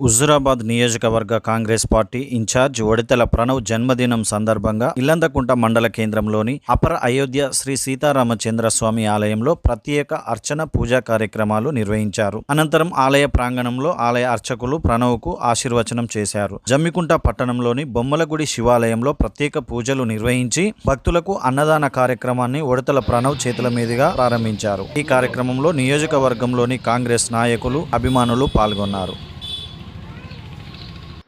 హుజురాబాద్ నియోజకవర్గ Congress party incharge Odithela Pranav జన్మదినం సందర్భంగా ఇల్లందకుంట మండల కేంద్రంలోని అపర అయోధ్య శ్రీ సీతారామచంద్ర స్వామి ఆలయంలో ప్రత్యేక అర్చన పూజా కార్యక్రమాలు నిర్వహించారు. అనంతరం ఆలయ ప్రాంగణంలో ఆలయ అర్చకులు ప్రణవ్కు ఆశీర్వచనం చేశారు. జమ్మికుంట పట్టణంలోని బొమ్మలగుడి శివాలయంలో ప్రత్యేక పూజలు నిర్వహించి భక్తులకు అన్నదాన కార్యక్రమాన్ని ఒడితల ప్రణవ్ చేతుల మీదుగా ప్రారంభించారు. ఈ కార్యక్రమంలో నియోజకవర్గంలోని కాంగ్రెస్ నాయకులు అభిమానులు పాల్గొన్నారు.